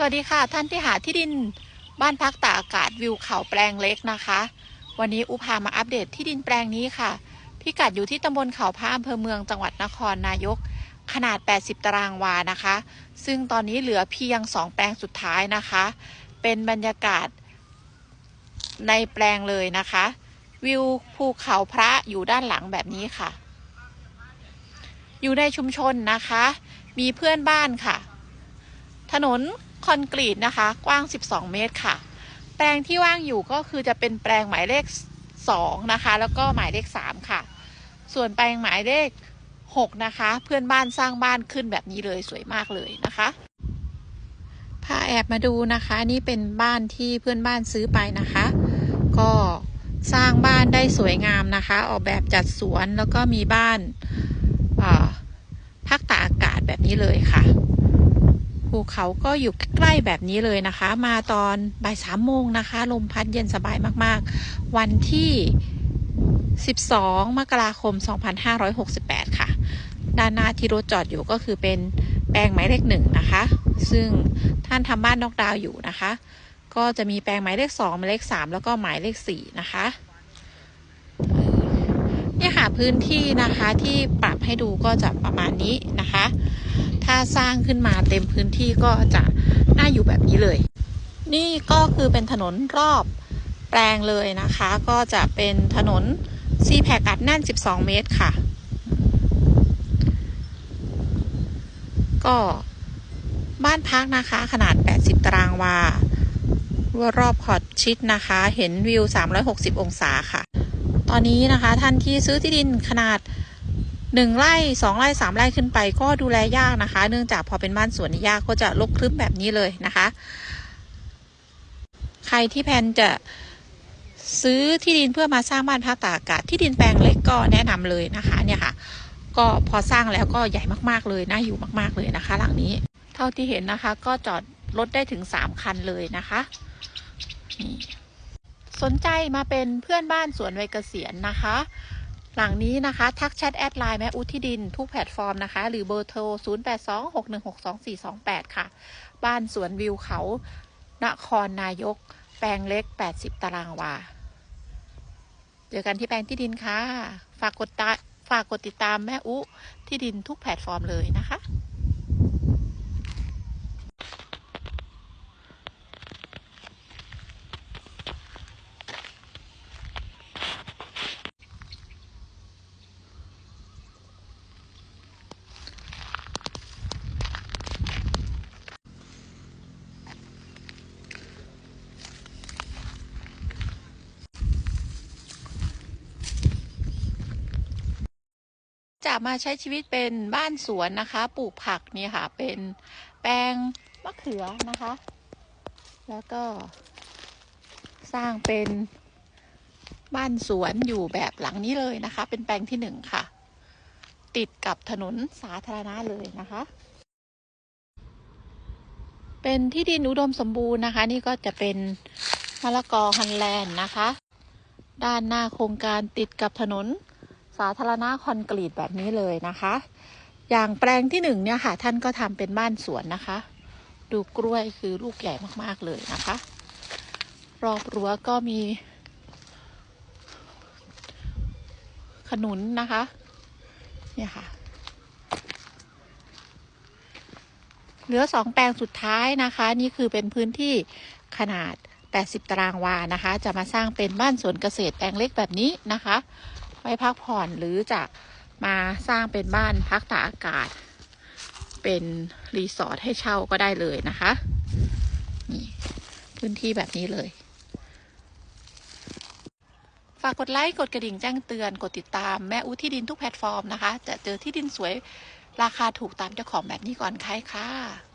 สวัสดีค่ะท่านที่หาที่ดินบ้านพักตากอากาศวิวเขาแปลงเล็กนะคะ วันนี้อุพามาอัปเดตที่ดินแปลงนี้ค่ะ พิกัดอยู่ที่ตำบลเขาพระอำเภอเมืองจังหวัดนครนายก ขนาด 80 ตารางวานะคะ ซึ่งตอนนี้เหลือเพียง 2 แปลงสุดท้ายนะคะ เป็นบรรยากาศในแปลงเลยนะคะ วิวภูเขาพระอยู่ด้านหลังแบบนี้ค่ะ อยู่ในชุมชนนะคะ มีเพื่อนบ้านค่ะ ถนน คอนกรีตนะคะ กว้าง 12 เมตรค่ะ แปลงที่ว่างอยู่ก็คือจะเป็นแปลงหมายเลข 2 นะคะ แล้วก็หมายเลข 3 ค่ะ ส่วนแปลงหมายเลข 6 นะคะ เพื่อนบ้านสร้างบ้านขึ้นแบบนี้เลยสวยมากเลยนะคะพาแอบมาดูนะคะ นี่เป็นบ้านที่เพื่อนบ้านซื้อไปนะคะ ก็สร้างบ้านได้สวยงามนะคะ ออกแบบจัดสวนแล้วก็มีบ้านพักตากอากาศแบบนี้เลยค่ะ ภูเขาก็อยู่ใกล้แบบนี้เลยนะคะ มาตอนบ่ายสามโมงนะคะ ลมพัดเย็นสบายมากๆ วันที่ 12 มกราคม 2568 ค่ะ ด้านหน้าที่รถจอดอยู่ก็คือเป็นแปลงหมายเลขหนึ่งนะคะ ซึ่งท่านทำบ้านนอกดาวอยู่นะคะ ก็จะมีแปลงหมายเลขสองหมายเลขสามแล้วก็หมายเลขสี่นะคะเนี่ยค่ะพื้นที่นะคะที่ปรับให้ดูก็จะประมาณนี้นะคะ ถ้าสร้างขึ้นมาเต็มพื้นที่ก็จะน่าอยู่แบบนี้เลย นี่ก็คือเป็นถนนรอบแปลงเลยนะคะ ก็จะเป็นถนนซีแพคอัดแน่น 12 เมตรค่ะ ก็บ้านพักนะคะขนาด 80 ตารางวารั้วรอบขอดชิดนะคะ เห็นวิว 360 องศาค่ะ ตอนนี้นะคะท่านที่ซื้อที่ดินขนาด หนึ่งไร่สองไร่สามไร่ขึ้นไปก็ดูแลยากนะคะ เนื่องจากพอเป็นบ้านสวนยากก็จะลกครึ้มแบบนี้เลยนะคะ ใครที่แพนจะซื้อที่ดินเพื่อมาสร้างบ้านพักตากอากาศที่ดินแปลงเล็กก็แนะนำเลยนะคะเนี่ยค่ะ ก็พอสร้างแล้วก็ใหญ่มากๆเลยน่าอยู่มากๆเลยนะคะ หลังนี้ เท่าที่เห็นนะคะก็จอดรถได้ถึงสามคันเลยนะคะนี่สนใจมาเป็นเพื่อนบ้านสวนวัยเกษียณนะคะ หลังนี้นะคะ ทักแชทแอดไลน์แม่อุทิดินทุกแพลตฟอร์มนะคะ หรือเบอร์โทร 0826162428 ค่ะ บ้านสวนวิวเขา นครนายก แปลงเล็ก 80 ตารางวา เจอกันที่แปลงที่ดินค่ะ ฝากกดตาฝากกดติดตามแม่อุที่ดินทุกแพลตฟอร์มเลยนะคะ จะมาใช้ชีวิตเป็นบ้านสวนนะคะ ปลูกผักนี่ค่ะ เป็นแปลงมะเขือนะคะ แล้วก็ สร้างเป็นบ้านสวนอยู่แบบหลังนี้เลยนะคะ เป็นแปลงที่หนึ่งค่ะ ติดกับถนนสาธารณะเลยนะคะ เป็นที่ดินอุดมสมบูรณ์นะคะ นี่ก็จะเป็นมะละกอฮันแลนด์นะคะ ด้านหน้าโครงการติดกับถนน สาธารณะคอนกรีตแบบนี้เลยนะคะ อย่างแปลงที่หนึ่งเนี่ยค่ะ ท่านก็ทำเป็นบ้านสวนนะคะ ดูกล้วยคือลูกใหญ่มากๆเลยนะคะ รอบรั้วก็มี ขนุนนะคะ เนี่ยค่ะ เหลือสองแปลงสุดท้ายนะคะ นี่คือเป็นพื้นที่ขนาด 80 ตารางวานะคะ จะมาสร้างเป็นบ้านสวนเกษตรแปลงเล็กแบบนี้นะคะ ไว้พักผ่อนหรือจะมาสร้างเป็นบ้านพักตากอากาศ เป็นรีสอร์ทให้เช่าก็ได้เลยนะคะนี่พื้นที่แบบนี้เลย ฝากกดไลค์กดกระดิ่งแจ้งเตือนกดติดตามแม่อู้ที่ดินทุกแพลตฟอร์มนะคะ จะเจอที่ดินสวยราคาถูกตามเจ้าของแบบนี้ก่อนใครค่ะ